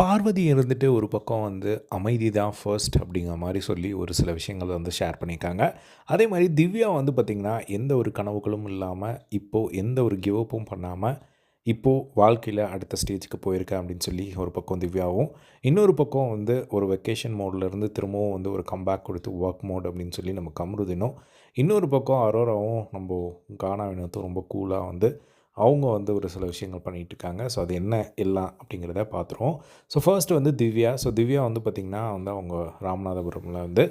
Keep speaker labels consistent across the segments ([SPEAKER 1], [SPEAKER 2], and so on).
[SPEAKER 1] பார்வதி இருந்துட்டு ஒரு பக்கம் வந்து அமைதி தான் ஃபர்ஸ்ட் அப்படிங்கிற மாதிரி சொல்லி ஒரு சில விஷயங்களை வந்து ஷேர் பண்ணியிருக்காங்க. அதே மாதிரி திவ்யா வந்து பார்த்திங்கன்னா எந்த ஒரு கனவுகளும் இல்லாமல் இப்போது எந்த ஒரு கிவ் அப்பும் பண்ணாமல் இப்போது வாழ்க்கையில் அடுத்த ஸ்டேஜுக்கு போயிருக்கேன் அப்படின்னு சொல்லி ஒரு பக்கம் திவ்யாவும் இன்னொரு பக்கம் வந்து ஒரு வெக்கேஷன் மோட்லேருந்து திரும்பவும் வந்து ஒரு கம்பேக் கொடுத்து ஒர்க் மோட் அப்படின்னு சொல்லி நம்ம கமருதினும் இன்னொரு பக்கம் அரோராவும் நம்ம கானா வினத்தும் ரொம்ப கூலாக வந்து அவங்க வந்து ஒரு சில விஷயங்கள் பண்ணிகிட்டு இருக்காங்க ஸோ அது என்ன எல்லாம் அப்படிங்கிறத பார்த்துருவோம். ஸோ ஃபர்ஸ்ட் வந்து திவ்யா. ஸோ திவ்யா வந்து பார்த்திங்கன்னா வந்து அவங்க ராமநாதபுரமில் வந்து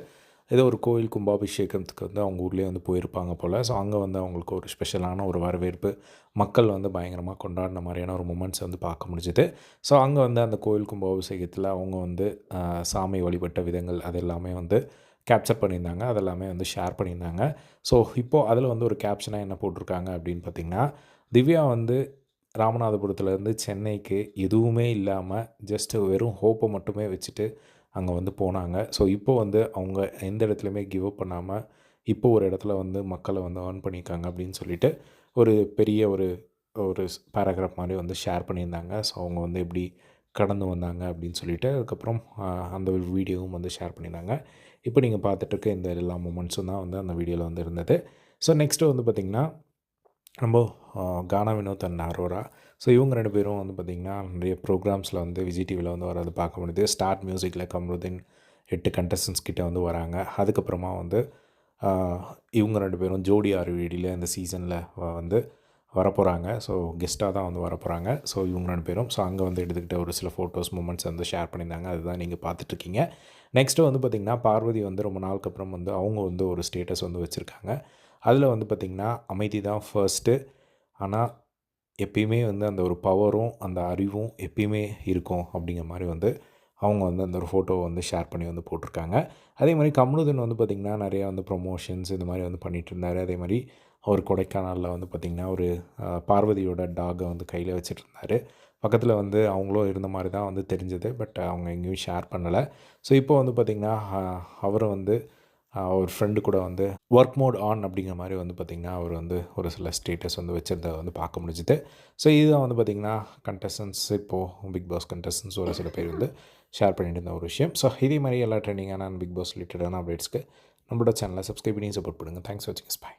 [SPEAKER 1] ஏதோ ஒரு கோயில் கும்பாபிஷேகத்துக்கு வந்து அவங்க ஊர்லேயே வந்து போயிருப்பாங்க போல். ஸோ அங்கே வந்து அவங்களுக்கு ஒரு ஸ்பெஷலான ஒரு வரவேற்பு மக்கள் வந்து பயங்கரமாக கொண்டாடின மாதிரியான ஒரு மூமெண்ட்ஸ் வந்து பார்க்க முடிஞ்சுது. ஸோ அங்கே வந்து அந்த கோயில் கும்பாபிஷேகத்தில் அவங்க வந்து சாமி வழிபட்ட விதங்கள் அது எல்லாமே வந்து கேப்சர் பண்ணியிருந்தாங்க. அதெல்லாமே வந்து ஷேர் பண்ணியிருந்தாங்க. ஸோ இப்போது அதில் வந்து ஒரு கேப்ஷனாக என்ன போட்டிருக்காங்க அப்படின்னு பார்த்திங்கன்னா திவ்யா வந்து ராமநாதபுரத்துலேருந்து சென்னைக்கு எதுவுமே இல்லாமல் ஜஸ்ட்டு வெறும் ஹோப்பை மட்டுமே வச்சுட்டு அங்கே வந்து போனாங்க. ஸோ இப்போ வந்து அவங்க எந்த இடத்துலையுமே கிவ் அப் பண்ணாமல் இப்போ ஒரு இடத்துல வந்து மக்களை வந்து ஏர்ன் பண்ணியிருக்காங்க அப்படின்னு சொல்லிட்டு ஒரு பெரிய ஒரு ஒரு பேராகிராஃப் மாதிரி வந்து ஷேர் பண்ணியிருந்தாங்க. ஸோ அவங்க வந்து எப்படி கடந்து வந்தாங்க அப்படின்னு சொல்லிட்டு அதுக்கப்புறம் அந்த வீடியோவும் வந்து ஷேர் பண்ணியிருந்தாங்க. இப்போ நீங்கள் பார்த்துட்டு இருக்க இந்த எல்லா மூமெண்ட்ஸும் தான் வந்து அந்த வீடியோவில் வந்து இருந்தது. ஸோ நெக்ஸ்ட்டு வந்து பார்த்திங்கன்னா நம்ம கானா வினோத் அண்ட் அரோரா. ஸோ இவங்க ரெண்டு பேரும் வந்து பார்த்திங்கன்னா நிறைய ப்ரோக்ராம்ஸில் வந்து விஜய் டிவியில் வந்து வரது பார்க்க முடியுது. ஸ்டார்ட் மியூசிக்கில் கம்ருதீன் எட்டு கண்டஸ்டன்ஸ் கிட்டே வந்து வராங்க. அதுக்கப்புறமா வந்து இவங்க ரெண்டு பேரும் ஜோடி ஆர்விடியில் இந்த சீசனில் வந்து வரப்போகிறாங்க ஸோ கெஸ்ட்டாக தான் வந்து வரப்போகிறாங்க ஸோ இவங்க ரெண்டு பேரும். ஸோ அங்கே வந்து எடுத்துக்கிட்ட ஒரு சில ஃபோட்டோஸ் மூமெண்ட்ஸ் வந்து ஷேர் பண்ணியிருந்தாங்க. அதுதான் நீங்கள் பார்த்துட்ருக்கீங்க. நெக்ஸ்ட்டு வந்து பார்த்திங்கன்னா பார்வதி வந்து ரொம்ப நாளுக்கு அப்புறம் வந்து அவங்க வந்து ஒரு ஸ்டேட்டஸ் வந்து வச்சுருக்காங்க. அதில் வந்து பார்த்திங்கன்னா அமைதி தான் ஃபர்ஸ்ட்டு ஆனால் எப்பயுமே வந்து அந்த ஒரு பவரும் அந்த அறிவும் எப்பயுமே இருக்கும் அப்படிங்கிற மாதிரி வந்து அவங்க வந்து அந்த ஒரு ஃபோட்டோவை வந்து ஷேர் பண்ணி வந்து போட்டிருக்காங்க. அதே மாதிரி கமலுதன் வந்து பார்த்திங்கன்னா நிறையா வந்து ப்ரொமோஷன்ஸ் இந்த மாதிரி வந்து பண்ணிகிட்டு இருந்தார். அதே மாதிரி அவர் கொடைக்கானலில் வந்து பார்த்திங்கன்னா ஒரு பார்வதியோட டாகை வந்து கையில் வச்சுட்டு இருந்தார் பக்கத்தில் வந்து அவங்களும் இருந்த மாதிரி தான் வந்து தெரிஞ்சது. பட் அவங்க எங்கேயும் ஷேர் பண்ணலை. ஸோ இப்போ வந்து பார்த்திங்கன்னா அஹ், அவரை வந்து ஒரு ஃப்ரெண்டு கூட வந்து ஒர்க் மோட் ஆன் அப்படிங்கிற மாதிரி வந்து பார்த்திங்கன்னா அவர் வந்து ஒரு சில ஸ்டேட்டஸ் வந்து வச்சுருந்ததை வந்து பார்க்க முடிஞ்சுது. ஸோ இதுதான் வந்து பார்த்திங்கன்னா கண்டஸ்டன்ஸ் இப்போது பிக் பாஸ் கண்டஸ்டன்ஸ் ஒரு சில பேர் வந்து ஷேர் பண்ணிட்டு இருந்த ஒரு விஷயம். ஸோ இதே மாதிரி எல்லா ட்ரெண்டிங்கான பிக் பாஸ் ரிலேட்டடான அப்டேட்ஸ்க்கு நம்மளோட சேனலை சப்ஸ்கிரைப் பண்ணி சப்போர்ட் பண்ணுங்கள் தேங்க்ஸ் வாட்சிங் பாய்